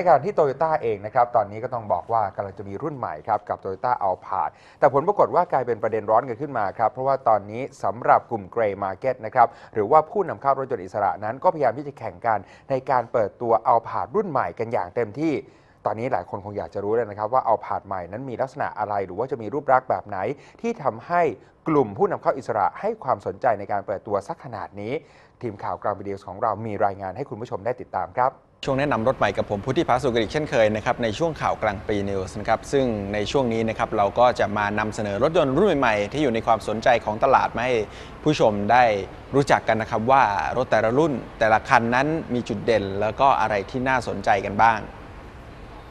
อ้การที่โตโยต้าเองนะครับตอนนี้ก็ต้องบอกว่ากำลังจะมีรุ่นใหม่ครับกับ Toyota a l p a r d แต่ผลปรากฏว่ากลายเป็นประเด็นร้อนกันขึ้นมาครับเพราะว่าตอนนี้สำหรับกลุ่ม Gray Market นะครับหรือว่าผู้นำเข้ารถยนต์อิสระนั้น ก็พยายามที่จะแข่งกันในการเปิดตัว a l p a r d รุ่นใหม่กันอย่างเต็มที่ตอนนี้หลายคนคงอยากจะรู้เลยนะครับว่าเอาผาดใหม่นั้นมีลักษณะอะไร หรือว่าจะมีรูปลักษณ์แบบไหน ที่ทำให้กลุ่มผู้นำเข้าอิสระให้ความสนใจในการเปิดตัวสักขนาดนี้ ทีมข่าวกราววิดีโอของเรามีรายงานให้คุณผู้ชมได้ติดตามครับ ช่วงแนะนำรถใหม่กับผมพุทธิภาสุกริกเช่นเคยนะครับในช่วงข่าวกลางปีนิวส์นะครับซึ่งในช่วงนี้นะครับเราก็จะมานำเสนอรถยนต์รุ่นใหม่ๆ ที่อยู่ในความสนใจของตลาดมาให้ผู้ชมได้รู้จักกันนะครับว่ารถแต่ละรุ่นแต่ละคันนั้นมีจุดเด่น แล้วก็อะไรที่น่าสนใจกันบ้าง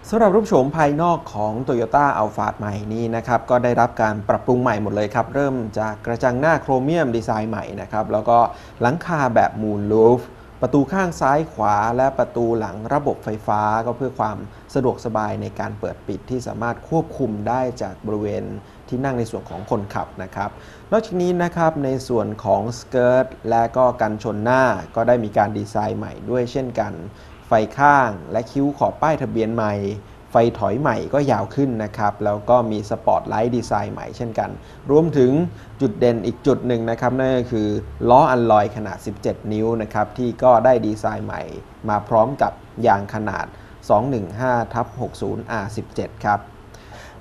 สำหรับรูปโฉมภายนอกของ Toyota a l p h a ใหม่นี้นะครับก็ได้รับการปรับปรุงใหม่หมดเลยครับ เริ่มจากกระจังหน้าโครเมียมดีไซน์ใหม่นะครับแล้วก็หลังคาแบบมูนลูฟ ประตูข้างซ้ายขวาและประตูหลังระบบไฟฟ้าก็เพื่อความสะดวกสบายในการเปิดปิดที่สามารถควบคุมได้จากบริเวณที่นั่งในส่วนของคนขับนะครับ นอกจากนี้นะครับในส่วนของสเกิร์ตและก็กันชนหน้าก็ได้มีการดีไซน์ใหม่ด้วยเช่นกัน ไฟข้างและคิ้วขอบป้ายทะเบียนใหม่ ไฟถอยใหม่ก็ยาวขึ้นนะครับ แล้วก็มีสปอตไลท์ดีไซน์ใหม่เช่นกัน รวมถึงจุดเด่นอีกจุดหนึ่งนะครับ นั่นก็คือล้ออัลลอยขนาด 17 นิ้วนะครับ ที่ก็ได้ดีไซน์ใหม่ มาพร้อมกับยางขนาด 215ทับ60 R17 ครับ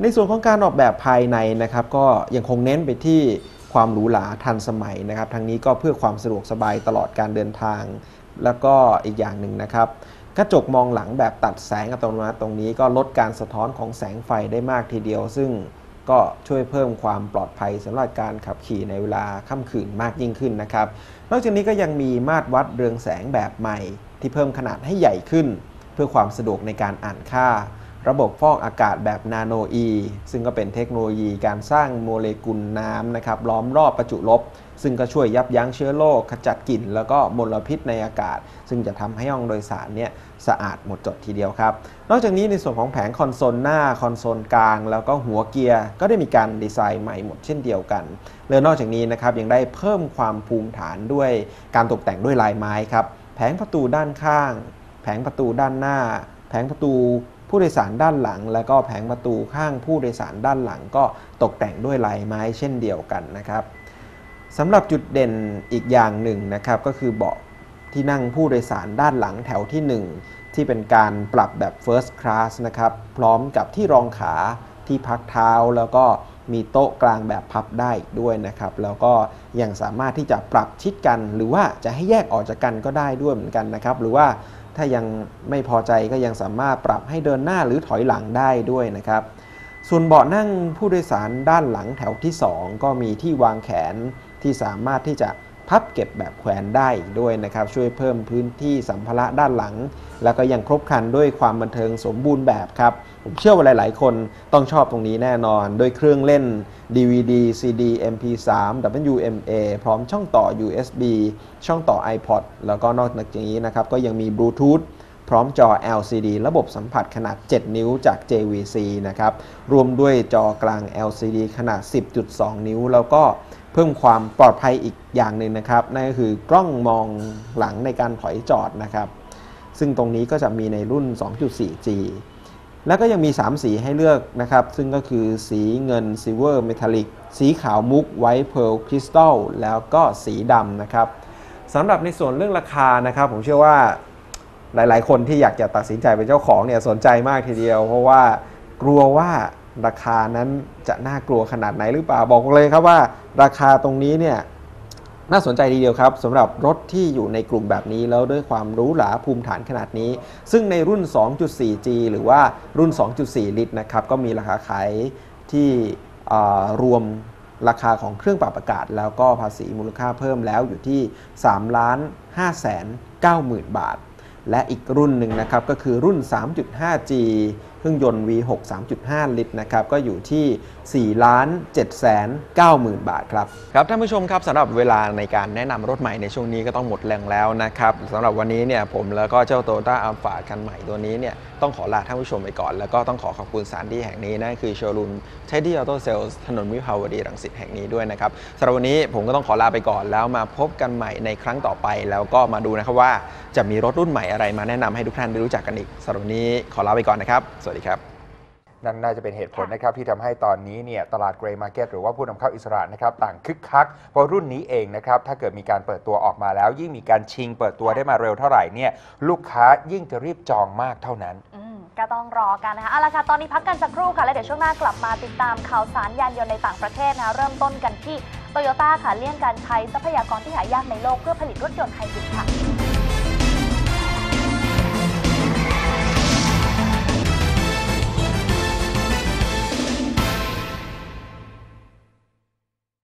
ในส่วนของการออกแบบภายในนะครับ ก็ยังคงเน้นไปที่ความหรูหราทันสมัยนะครับ ทั้งนี้ก็เพื่อความสะดวกสบายตลอดการเดินทาง แล้วก็อีกอย่างหนึ่งนะครับ กระจกมองหลังแบบตัดแสงอัตโนมัติตรงนี้ก็ลดการสะท้อนของแสงไฟได้มากทีเดียว ซึ่งก็ช่วยเพิ่มความปลอดภัยสำหรับการขับขี่ในเวลาค่ำคืนมากยิ่งขึ้นนะครับ นอกจากนี้ก็ยังมีมาตรวัดเรืองแสงแบบใหม่ ที่เพิ่มขนาดให้ใหญ่ขึ้น เพื่อความสะดวกในการอ่านค่า ระบบฟอกอากาศแบบนาโนอีซึ่งก็เป็นเทคโนโลยีการสร้างโมเลกุลน้ำนะครับล้อมรอบประจุลบ ซึ่งก็ช่วยยับยั้งเชื้อโรคขจัดกลิ่น แล้วก็มลพิษในอากาศ ซึ่งจะทำให้ห้องโดยสารเนี่ยสะอาดหมดจดทีเดียวครับ นอกจากนี้ในส่วนของแผงคอนโซลหน้าคอนโซลกลาง แล้วก็หัวเกียร์ก็ได้มีการดีไซน์ใหม่หมดเช่นเดียวกันและนอกจากนี้นะครับยังได้เพิ่มความภูมิฐานด้วยการตกแต่งด้วยลายไม้ครับแผงประตูด้านข้าง แผงประตูด้านหน้า แผงประตู ผู้โดยสารด้านหลัง แล้วก็แผงประตูข้างผู้โดยสารด้านหลังก็ตกแต่งด้วยลายไม้เช่นเดียวกันนะครับสำหรับจุดเด่นอีกอย่างหนึ่งนะครับก็คือเบาะที่นั่งผู้โดยสารด้านหลังแถวที่ 1 ที่เป็นการปรับแบบ First Class นะครับพร้อมกับที่รองขาที่พักเท้าแล้วก็มีโต๊ะกลางแบบพับได้ด้วยนะครับ แล้วก็ยังสามารถที่จะปรับชิดกัน หรือว่าจะให้แยกออกจากกันก็ได้ด้วยเหมือนกันนะครับ หรือว่า ถ้ายังไม่พอใจก็ยังสามารถปรับให้เดินหน้าหรือถอยหลังได้ด้วยนะครับ ส่วนเบาะนั่งผู้โดยสารด้านหลังแถวที่ 2 ก็มีที่วางแขนที่สามารถที่จะ พับเก็บแบบแขวนได้ด้วยนะครับ ช่วยเพิ่มพื้นที่สัมภาระด้านหลัง แล้วก็ยังครบครันด้วยความบันเทิงสมบูรณ์แบบครับ ผมเชื่อว่าหลาย ๆ คนต้องชอบตรงนี้แน่นอน ด้วยเครื่องเล่น DVD CD MP3 WMA พร้อมช่องต่อ USB ช่องต่อ iPod แล้วก็นอกจากนี้นะครับก็ยังมีบลูทูธ พร้อมจอ LCD ระบบสัมผัสขนาด 7 นิ้วจาก JVC นะครับ รวมด้วยจอกลาง LCD ขนาด 10.2 นิ้ว แล้วก็เพิ่มความปลอดภัยอีกอย่างหนึ่งนะครับ นั่นก็คือกล้องมองหลังในการถอยจอดนะครับ ซึ่งตรงนี้ก็จะมีในรุ่น 2.4G แล้วก็ยังมี 3 สีให้เลือกนะครับ ซึ่งก็คือสีเงินซิลเวอร์เมทัลลิกสีขาวมุกไวท์เพลคริสตัลแล้วก็สีดำนะครับสำหรับในส่วนเรื่องราคานะครับ ผมเชื่อว่า หลาย ๆ คนที่อยากจะตัดสินใจเป็นเจ้าของเนี่ยสนใจมากทีเดียว เพราะว่ากลัวว่าราคานั้นจะน่ากลัวขนาดไหนหรือเปล่าบอกเลยครับว่าราคาตรงนี้เนี่ยน่าสนใจทีเดียวครับสำหรับรถที่อยู่ในกลุ่มแบบนี้แล้วด้วยความรู้หราภูมิฐานขนาดนี้ ซึ่งในรุ่น 2.4G หรือว่ารุ่น 2.4 ลิตรนะครับก็มีราคาขายที่รวมราคาของเครื่องปรับอากาศ แล้วก็ภาษีมูลค่าเพิ่มแล้วอยู่ที่3ล้าน5 9 0 0 0 0 บาท และอีกรุ่นหนึ่งนะครับก็คือรุ่น 3.5G เครื่องยนต์ V6 3.5 ลิตรนะครับก็อยู่ที่ 4 ล้าน 7 แสน 9 หมื่นบาทครับ ครับท่านผู้ชมครับสำหรับเวลาในการแนะนำรถใหม่ในช่วงนี้ก็ต้องหมดแรงแล้วนะครับสำหรับวันนี้เนี่ยผมแล้วก็เจ้าโตต้าอัลฟาคันใหม่ตัวนี้เนี่ยต้องขอลาท่านผู้ชมไปก่อน แล้วก็ต้องขอขอบคุณสถานที่แห่งนี้นั่นคือโชว์รูมเทดดี้ออโต้เซลส์ถนนวิภาวดีรังสิตแห่งนี้ด้วยนะครับสำหรับวันนี้ผมก็ต้องขอลาไปก่อนแล้วมาพบกันใหม่ในครั้งต่อไป แล้วก็มาดูนะครับว่าจะมีรถรุ่นใหม่อะไรมาแนะนำให้ทุกท่านได้รู้จักกันอีกสำหรับวันนี้ขอลาไปก่อนนะครับสวัสดีครับนั่นน่าจะเป็นเหตุผลนะครับที่ทำให้ตอนนี้เนี่ยตลาดเกรย์มาร์เก็ตหรือว่าผู้นำเข้าอิสระนะครับต่างคึกคัก เพราะรุ่นนี้เองนะครับถ้าเกิดมีการเปิดตัวออกมาแล้ว ยิ่งมีการชิงเปิดตัวได้มาเร็วเท่าไหร่เนี่ยลูกค้ายิ่งจะรีบจองมากเท่านั้นอืมก็ต้องรอกันนะคะเอาละค่ะ ตอนนี้พักกันสักครู่ค่ะ แล้วเดี๋ยวช่วงหน้ากลับมาติดตามข่าวสารยานยนต์ในต่างประเทศนะคะเริ่มต้นกันที่โตโยต้าค่ะเลี่ยงการใช้ทรัพยากรที่หายากในโลกเพื่อผลิตรถยนต์ไฮบริดค่ะ